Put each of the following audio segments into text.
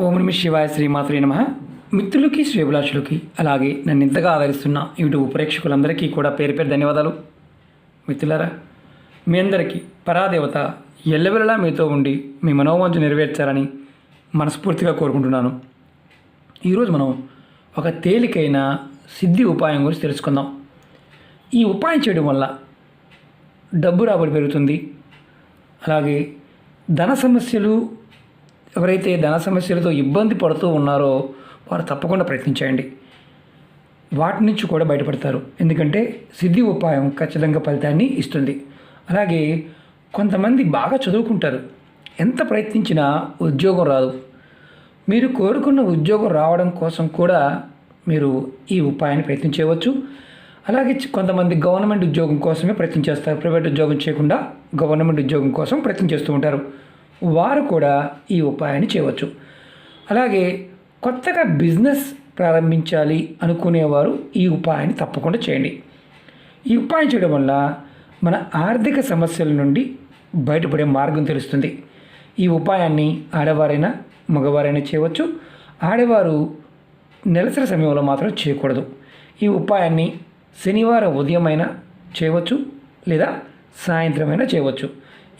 ఓం నమ శివాయ శ్రీమాత్రే నమ. మిత్రులకి శ్రేభిలాషులకి అలాగే నన్ను ఇంతగా ఆదరిస్తున్న యూట్యూబ్ ప్రేక్షకులందరికీ కూడా పేరు పేరు ధన్యవాదాలు. మిత్రులారా మీ అందరికీ పరాదేవత ఎల్లవెల్లలా మీతో ఉండి మీ మనోవంచ నెరవేర్చాలని మనస్ఫూర్తిగా కోరుకుంటున్నాను. ఈరోజు మనం ఒక తేలికైన సిద్ధి ఉపాయం గురించి తెలుసుకుందాం. ఈ ఉపాయం చేయడం వల్ల డబ్బు రాబడి పెరుగుతుంది. అలాగే ధన సమస్యలు ఎవరైతే ధన సమస్యలతో ఇబ్బంది పడుతూ ఉన్నారో వారు తప్పకుండా ప్రయత్నించండి వాటి నుంచి కూడా బయటపడతారు. ఎందుకంటే సిద్ధి ఉపాయం ఖచ్చితంగా ఫలితాన్ని ఇస్తుంది. అలాగే కొంతమంది బాగా చదువుకుంటారు. ఎంత ప్రయత్నించినా ఉద్యోగం రాదు. మీరు కోరుకున్న ఉద్యోగం రావడం కోసం కూడా మీరు ఈ ఉపాయాన్ని ప్రయత్నించవచ్చు అలాగే కొంతమంది గవర్నమెంట్ ఉద్యోగం కోసమే ప్రయత్నం చేస్తారు. ప్రైవేట్ ఉద్యోగం చేయకుండా గవర్నమెంట్ ఉద్యోగం కోసం ప్రయత్నం చేస్తూ ఉంటారు. వారు కూడా ఈ ఉపాయాన్ని చేయవచ్చు. అలాగే కొత్తగా బిజినెస్ ప్రారంభించాలి అనుకునేవారు ఈ ఉపాయాన్ని తప్పకుండా చేయండి. ఈ ఉపాయం చేయడం వల్ల మన ఆర్థిక సమస్యల నుండి బయటపడే మార్గం తెలుస్తుంది. ఈ ఉపాయాన్ని ఆడవారైనా మగవారైనా చేయవచ్చు. ఆడవారు నెలసరి సమయంలో మాత్రం చేయకూడదు. ఈ ఉపాయాన్ని శనివారం ఉదయమైనా చేయవచ్చు లేదా సాయంత్రమైనా చేయవచ్చు.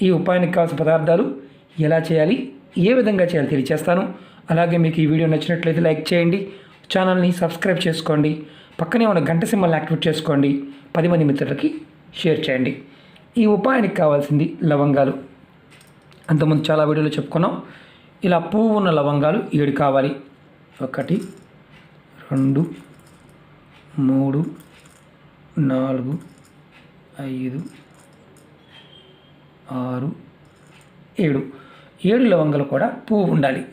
ఈ ఉపాయానికి కావాల్సిన పదార్థాలు ఎలా చేయాలి ఏ విధంగా చేయాలి తెలియచేస్తాను. అలాగే మీకు ఈ వీడియో నచ్చినట్లయితే లైక్ చేయండి ఛానల్ని సబ్స్క్రైబ్ చేసుకోండి పక్కనే ఉన్న గంట సింబల్ యాక్టివేట్ చేసుకోండి పది మంది మిత్రులకి షేర్ చేయండి. ఈ ఉపాయానికి కావాల్సింది లవంగాలు. అంతకుముందు చాలా వీడియోలో చెప్పుకున్నాం ఇలా పువ్వు ఉన్న లవంగాలు ఏడు కావాలి. ఒకటి రెండు మూడు నాలుగు ఐదు ఆరు ఏడు. ఏడు లవంగాలు కూడా పువ్వు ఉండాలి.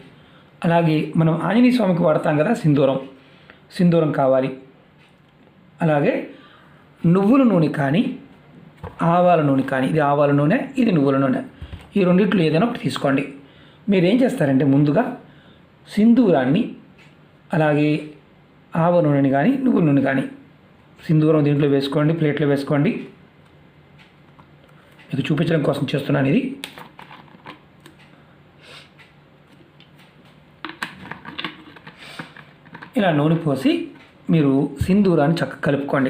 అలాగే మనం ఆంజనేయ స్వామికి వాడతాం కదా సింధూరం. సింధూరం కావాలి. అలాగే నువ్వుల నూనె కానీ ఆవాల నూనె కానీ ఇది ఆవాల నూనె ఇది నువ్వుల నూనె. ఈ రెండిట్లో ఏదైనా ఒకటి తీసుకోండి. మీరు ఏం చేస్తారంటే ముందుగా సింధూరాన్ని అలాగే ఆవ నూనెని కానీ నువ్వుల నూనె కానీ సింధూరం దీంట్లో వేసుకోండి ప్లేట్లో వేసుకోండి. మీకు చూపించడం కోసం చేస్తున్నాను ఇది. ఇలా నూనె పోసి మీరు సింధూరాన్ని చక్కగా కలుపుకోండి.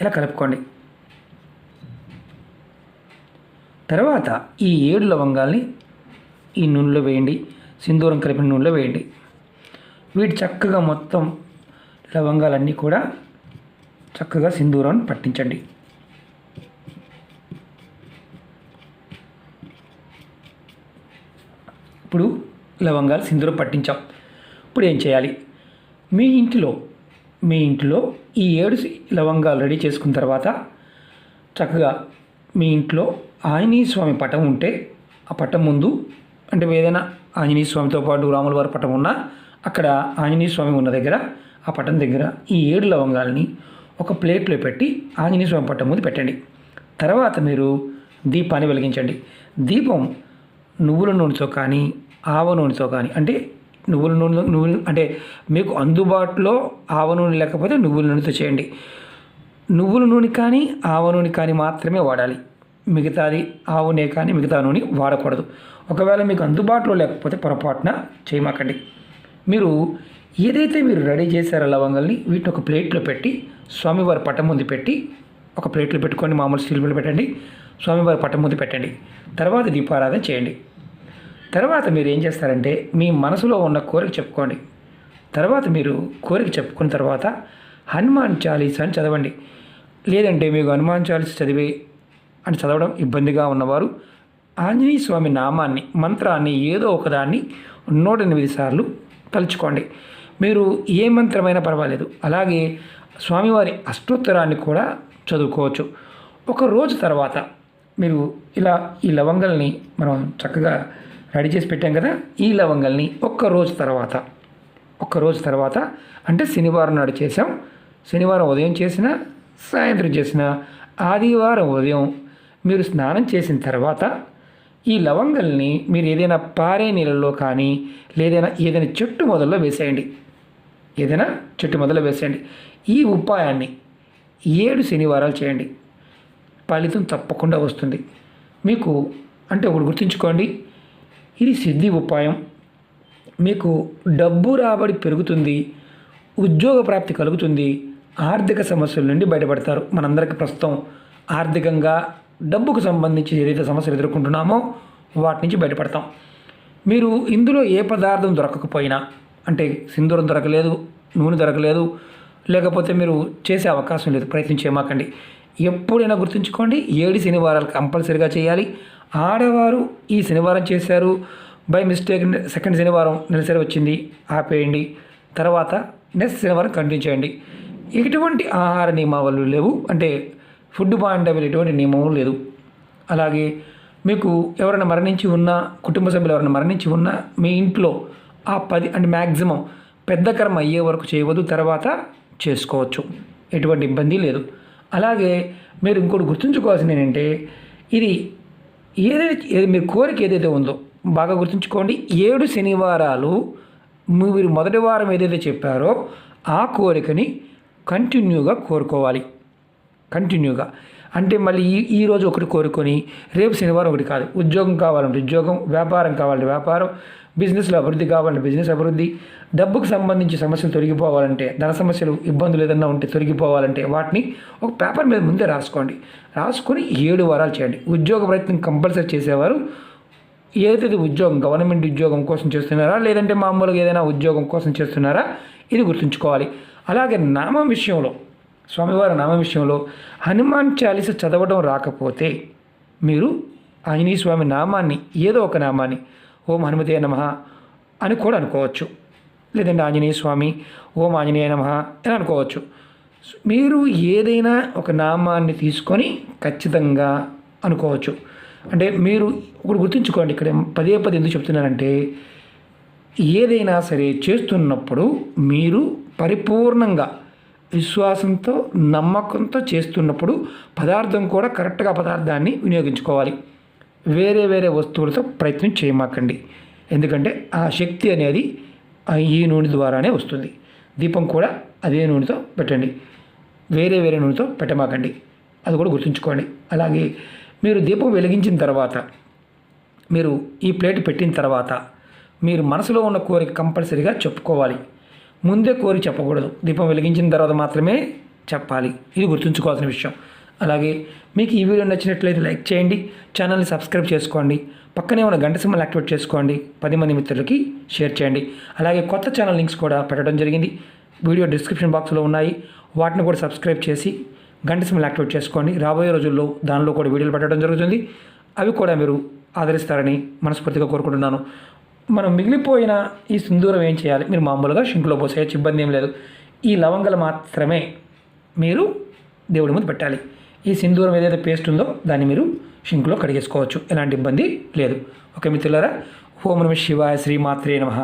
ఇలా కలుపుకోండి. తర్వాత ఈ ఏడు లవంగాల్ని ఈ నూనెలో వేయండి. సింధూరం కలిపిన నూనెలో వేయండి. వీటి చక్కగా మొత్తం లవంగాలన్నీ కూడా చక్కగా సింధూరాన్ని పట్టించండి. ఇప్పుడు లవంగాలు సింధూరం పట్టించాం. ఇప్పుడు ఏం చేయాలి? మీ ఇంటిలో మీ ఇంటిలో ఈ ఏడు లవంగాలు రెడీ చేసుకున్న తర్వాత చక్కగా మీ ఇంట్లో ఆంజనేయ స్వామి పటం ఉంటే ఆ పటం ముందు అంటే ఏదైనా ఆంజనేయ స్వామితో పాటు రాముల వారి పటం ఉన్నా అక్కడ ఆంజనేయ స్వామి ఉన్న దగ్గర ఆ పటం దగ్గర ఈ ఏడు లవంగాలని ఒక ప్లేట్లో పెట్టి ఆంజనేయ స్వామి పటం ముందు పెట్టండి. తర్వాత మీరు దీపాన్ని వెలిగించండి. దీపం నువ్వుల నూనెతో కానీ ఆవ నూనెతో కానీ అంటే నువ్వుల నూనె నువ్వులు అంటే మీకు అందుబాటులో ఆవ నూనె లేకపోతే నువ్వుల నూనెతో చేయండి. నువ్వుల నూనె కానీ ఆవ నూనె కానీ మాత్రమే వాడాలి. మిగతాది ఆవు కానీ మిగతా నూనె వాడకూడదు. ఒకవేళ మీకు అందుబాటులో లేకపోతే పొరపాటున చేయమాకండి. మీరు ఏదైతే మీరు రెడీ చేశారో లవంగల్ని వీటిని ఒక ప్లేట్లో పెట్టి స్వామివారి పట్టం ముందు పెట్టి ఒక ప్లేట్లో పెట్టుకొని మామూలు స్టీల్ పెట్టండి స్వామివారి పట్టం ముందు పెట్టండి. తర్వాత దీపారాధన చేయండి. తర్వాత మీరు ఏం చేస్తారంటే మీ మనసులో ఉన్న కోరిక చెప్పుకోండి. తర్వాత మీరు కోరిక చెప్పుకున్న తర్వాత హనుమాన్ చాలీస్ అని చదవండి. లేదంటే మీకు హనుమాన్ చాలీస్ చదివి అని చదవడం ఇబ్బందిగా ఉన్నవారు ఆంజనేయ స్వామి నామాన్ని మంత్రాన్ని ఏదో ఒకదాన్ని నూట ఎనిమిది సార్లు తలుచుకోండి. మీరు ఏ మంత్రమైనా పర్వాలేదు. అలాగే స్వామివారి అష్టోత్తరాన్ని కూడా చదువుకోవచ్చు. ఒక రోజు తర్వాత మీరు ఇలా ఈ లవంగల్ని మనం చక్కగా రెడీ చేసి పెట్టాం కదా ఈ లవంగల్ని ఒక్క రోజు తర్వాత ఒక్క రోజు తర్వాత అంటే శనివారం నాడు చేసాం శనివారం ఉదయం చేసిన సాయంత్రం చేసిన ఆదివారం ఉదయం మీరు స్నానం చేసిన తర్వాత ఈ లవంగల్ని మీరు ఏదైనా పారే నీళ్ళలో కానీ లేదైనా ఏదైనా చెట్టు మొదల్లో వేసేయండి. ఏదైనా చెట్టు మొదలు వేసేయండి. ఈ ఉపాయాన్ని ఏడు శనివారాలు చేయండి. ఫలితం తప్పకుండా వస్తుంది. మీకు అంటే ఒకటి గుర్తుంచుకోండి. ఇది సిద్ధి ఉపాయం. మీకు డబ్బు రాబడి పెరుగుతుంది ఉద్యోగ ప్రాప్తి కలుగుతుంది ఆర్థిక సమస్యల నుండి బయటపడతారు. మనందరికీ ప్రస్తుతం ఆర్థికంగా డబ్బుకు సంబంధించి ఏదైతే సమస్యలు ఎదుర్కొంటున్నామో వాటి నుంచి బయటపడతాం. మీరు ఇందులో ఏ పదార్థం దొరకకపోయినా అంటే సింధూరం దొరకలేదు నూనె దొరకలేదు లేకపోతే మీరు చేసే అవకాశం లేదు ప్రయత్నం చేయమాకండి ఎప్పుడైనా గుర్తుంచుకోండి ఏడు శనివారాలు కంపల్సరీగా చేయాలి. ఆడవారు ఈ శనివారం చేశారు. బై మిస్టేక్ సెకండ్ శనివారం నెలసరి వచ్చింది. ఆపేయండి. తర్వాత నెక్స్ట్ శనివారం కంటిన్యూ చేయండి. ఎటువంటి ఆహార నియమావళులు లేవు. అంటే ఫుడ్ పాయింట్ ఆఫ్ ఎటువంటి నియమం లేదు. అలాగే మీకు ఎవరైనా మరణించి ఉన్నా కుటుంబ సభ్యులు ఎవరైనా మరణించి ఉన్నా మీ ఇంట్లో ఆ పది అంటే మ్యాక్సిమం పెద్ద కర్మ అయ్యే వరకు చేయవద్దు. తర్వాత చేసుకోవచ్చు. ఎటువంటి ఇబ్బంది లేదు. అలాగే మీరు ఇంకోటి గుర్తుంచుకోవాల్సింది ఏంటంటే ఇది ఏదైతే మీ కోరిక ఏదైతే ఉందో బాగా గుర్తుంచుకోండి. ఏడు శనివారాలు మీరు మొదటి వారం ఏదైతే చెప్పారో ఆ కోరికని కంటిన్యూగా కోరుకోవాలి. కంటిన్యూగా. అంటే మళ్ళీ ఈ ఈరోజు ఒకటి కోరుకొని రేపు శనివారం ఒకటి కాదు. ఉద్యోగం కావాలంటే ఉద్యోగం వ్యాపారం కావాలంటే వ్యాపారం బిజినెస్లో అభివృద్ధి కావాలంటే బిజినెస్ అభివృద్ధి డబ్బుకు సంబంధించి సమస్యలు తొలగిపోవాలంటే ధన సమస్యలు ఇబ్బందులు ఏదైనా ఉంటే తొలగిపోవాలంటే వాటిని ఒక పేపర్ మీద ముందే రాసుకోండి. రాసుకొని ఏడు వారాలు చేయండి. ఉద్యోగ ప్రయత్నం కంపల్సరీ చేసేవారు. ఏదైతే ఉద్యోగం గవర్నమెంట్ ఉద్యోగం కోసం చేస్తున్నారా లేదంటే మామూలుగా ఏదైనా ఉద్యోగం కోసం చేస్తున్నారా ఇది గుర్తుంచుకోవాలి. అలాగే నామం విషయంలో స్వామివారి నామం విషయంలో హనుమాన్ చాలీస చదవడం రాకపోతే మీరు ఆంజనేయ స్వామి నామాన్ని ఏదో ఒక నామాన్ని ఓం హనుమతే నమ అని కూడా అనుకోవచ్చు. లేదంటే ఆంజనేయ స్వామి ఓం ఆంజనేయ నమ అని అనుకోవచ్చు. మీరు ఏదైనా ఒక నామాన్ని తీసుకొని ఖచ్చితంగా అనుకోవచ్చు. అంటే మీరు ఇప్పుడు గుర్తుంచుకోండి ఇక్కడ పదే పదే ఎందుకు చెప్తున్నానంటే ఏదైనా సరే చేస్తున్నప్పుడు మీరు పరిపూర్ణంగా విశ్వాసంతో నమ్మకంతో చేస్తున్నప్పుడు పదార్థం కూడా కరెక్ట్గా పదార్థాన్ని వినియోగించుకోవాలి. వేరే వేరే వస్తువులతో ప్రయత్నం చేయమాకండి. ఎందుకంటే ఆ శక్తి అనేది ఈ నూనె ద్వారానే వస్తుంది. దీపం కూడా అదే నూనెతో పెట్టండి. వేరే వేరే నూనెతో పెట్టమాకండి. అది కూడా గుర్తుంచుకోండి. అలాగే మీరు దీపం వెలిగించిన తర్వాత మీరు ఈ ప్లేట్ పెట్టిన తర్వాత మీరు మనసులో ఉన్న కోరిక కంపల్సరీగా చెప్పుకోవాలి. ముందే కోరి చెప్పకూడదు. దీపం వెలిగించిన తర్వాత మాత్రమే చెప్పాలి. ఇది గుర్తుంచుకోవాల్సిన విషయం. అలాగే మీకు ఈ వీడియో నచ్చినట్లయితే లైక్ చేయండి ఛానల్ని సబ్స్క్రైబ్ చేసుకోండి పక్కనే ఉన్న గంట సింబల్ యాక్టివేట్ చేసుకోండి పది మంది మిత్రులకి షేర్ చేయండి. అలాగే కొత్త ఛానల్ లింక్స్ కూడా పెట్టడం జరిగింది. వీడియో డిస్క్రిప్షన్ బాక్స్లో ఉన్నాయి. వాటిని కూడా సబ్స్క్రైబ్ చేసి గంట సింబల్ యాక్టివేట్ చేసుకోండి. రాబోయే రోజుల్లో దానిలో కూడా వీడియోలు పెట్టడం జరుగుతుంది. అవి కూడా మీరు ఆదరిస్తారని మనస్ఫూర్తిగా కోరుకుంటున్నాను. మనం మిగిలిపోయిన ఈ సింధూరం ఏం చేయాలి? మీరు మామూలుగా షింకులో పోసేయచ్చు ఇబ్బంది ఏం లేదు. ఈ లవంగలు మాత్రమే మీరు దేవుడి ముందు పెట్టాలి. ఈ సింధూరం ఏదైతే పేస్ట్ ఉందో దాన్ని మీరు షింక్లో కడిగేసుకోవచ్చు. ఎలాంటి ఇబ్బంది లేదు. ఓకే మిత్రులారా ఓం నమ శివాయ శ్రీమాత్రే నమః.